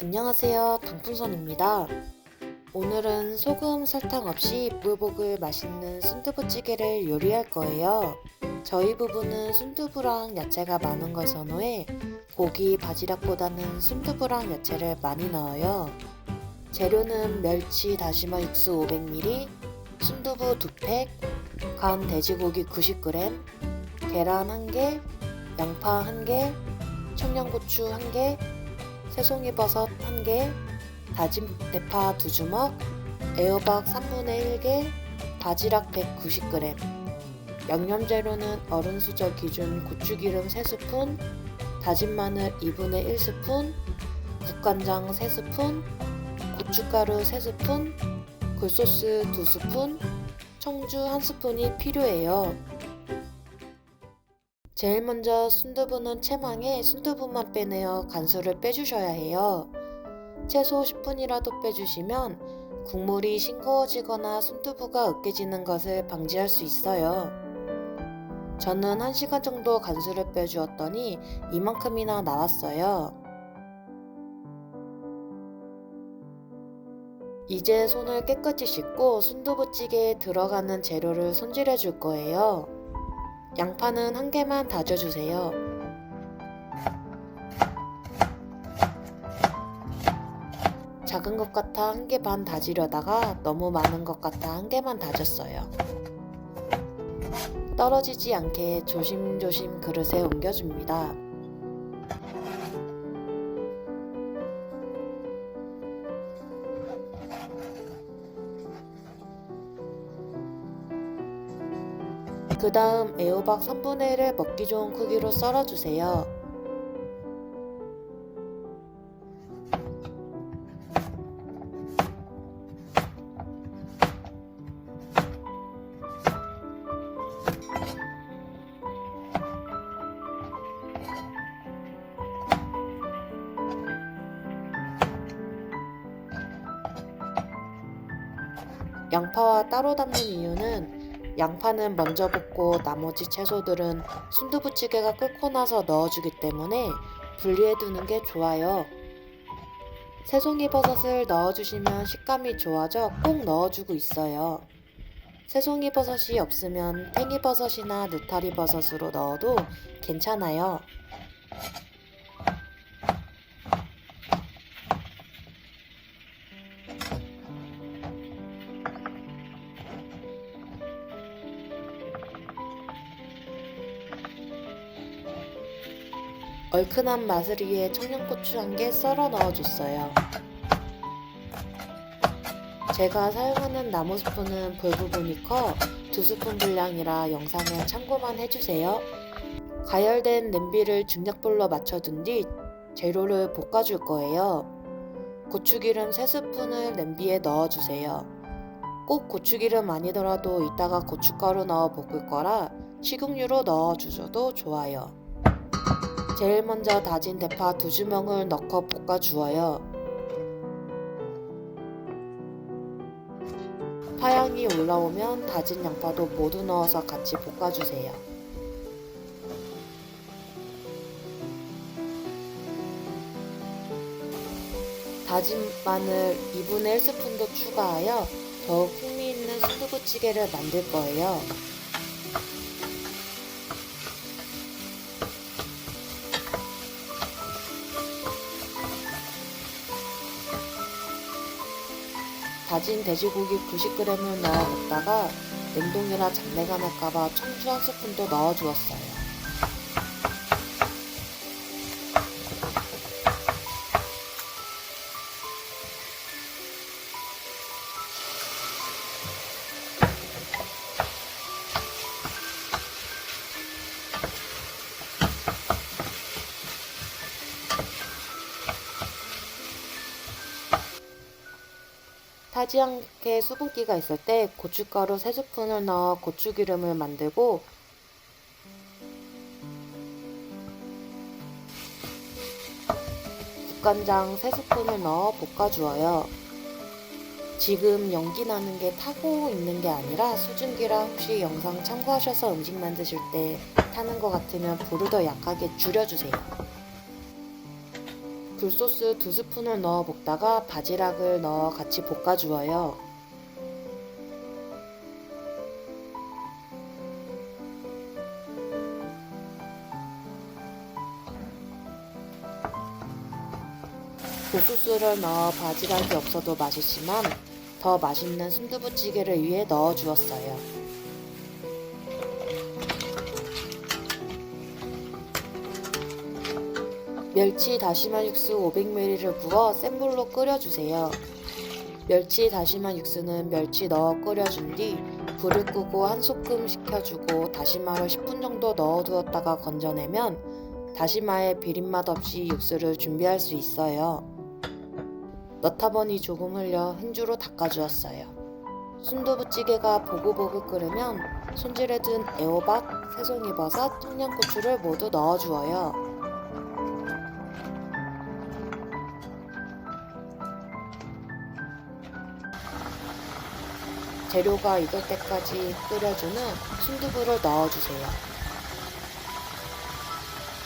안녕하세요. 당풍선입니다. 오늘은 소금, 설탕 없이 보글보글 맛있는 순두부찌개를 요리할 거예요. 저희 부부는 순두부랑 야채가 많은 걸 선호해 고기, 바지락보다는 순두부랑 야채를 많이 넣어요. 재료는 멸치 다시마 육수 500ml, 순두부 2팩, 간 돼지고기 90g, 계란 1개, 양파 1개, 청양고추 1개, 새송이버섯 1개, 다진 대파 2주먹, 애호박 3분의 1개, 바지락 190g. 양념 재료는 어른 수저 기준 고추기름 3스푼, 다진 마늘 2분의 1스푼, 국간장 3스푼, 고춧가루 3스푼, 굴소스 2스푼, 청주 1스푼이 필요해요. 제일 먼저 순두부는 채망에 순두부만 빼내어 간수를 빼주셔야 해요. 최소 10분이라도 빼주시면 국물이 싱거워지거나 순두부가 으깨지는 것을 방지할 수 있어요. 저는 1시간 정도 간수를 빼주었더니 이만큼이나 나왔어요. 이제 손을 깨끗이 씻고 순두부찌개에 들어가는 재료를 손질해 줄 거예요. 양파는 한 개만 다져주세요. 작은 것 같아 한 개 반 다지려다가 너무 많은 것 같아 한 개만 다졌어요. 떨어지지 않게 조심조심 그릇에 옮겨줍니다. 그 다음 애호박 3분의 1을 먹기 좋은 크기로 썰어주세요. 양파와 따로 담는 이유는 양파는 먼저 볶고 나머지 채소들은 순두부찌개가 끓고 나서 넣어주기 때문에 분리해 두는 게 좋아요. 새송이 버섯을 넣어주시면 식감이 좋아져 꼭 넣어주고 있어요. 새송이 버섯이 없으면 탱이 버섯이나 느타리 버섯으로 넣어도 괜찮아요. 얼큰한 맛을 위해 청양고추 한 개 썰어 넣어줬어요. 제가 사용하는 나무 스푼은 볼 부분이 커 두 스푼 분량이라 영상은 참고만 해주세요. 가열된 냄비를 중약불로 맞춰둔 뒤 재료를 볶아줄 거예요. 고추기름 3스푼을 냄비에 넣어주세요. 꼭 고추기름 아니더라도 이따가 고춧가루 넣어 볶을 거라 식용유로 넣어주셔도 좋아요. 제일 먼저 다진 대파 두 주먹을 넣고 볶아 주어요. 파향이 올라오면 다진 양파도 모두 넣어서 같이 볶아 주세요. 다진 마늘 2분의 1스푼도 추가하여 더욱 풍미 있는 순두부찌개를 만들 거예요. 다진 돼지고기 90g을 넣어 볶다가 냉동이라 잡내가 날까봐 청주 한 스푼도 넣어 주었어요. 타지 않게 수분기가 있을 때 고춧가루 3스푼을 넣어 고추기름을 만들고 국간장 3스푼을 넣어 볶아주어요. 지금 연기 나는 게 타고 있는 게 아니라 수증기라 혹시 영상 참고하셔서 음식 만드실 때 타는 것 같으면 불을 더 약하게 줄여주세요. 굴소스 두 스푼을 넣어 볶다가 바지락을 넣어 같이 볶아주어요. 굴소스를 넣어 바지락이 없어도 맛있지만 더 맛있는 순두부찌개를 위해 넣어 주었어요. 멸치 다시마 육수 500ml를 부어 센 불로 끓여주세요. 멸치 다시마 육수는 멸치 넣어 끓여준 뒤 불을 끄고 한 소끔 식혀주고 다시마를 10분 정도 넣어두었다가 건져내면 다시마의 비린맛 없이 육수를 준비할 수 있어요. 너타버니 조금 흘려 행주로 닦아주었어요. 순두부찌개가 보글보글 끓으면 손질해 둔 애호박, 새송이버섯, 청양고추를 모두 넣어주어요. 재료가 익을 때까지 끓여준 후 순두부를 넣어주세요.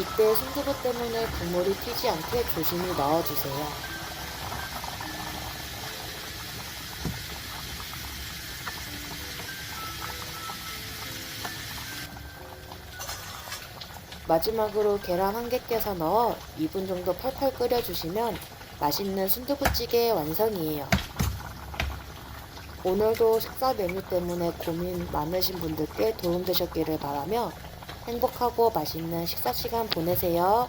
이때 순두부 때문에 국물이 튀지 않게 조심히 넣어주세요. 마지막으로 계란 한 개 깨서 넣어 2분 정도 펄펄 끓여주시면 맛있는 순두부찌개 완성이에요. 오늘도 식사 메뉴 때문에 고민 많으신 분들께 도움되셨기를 바라며 행복하고 맛있는 식사 시간 보내세요.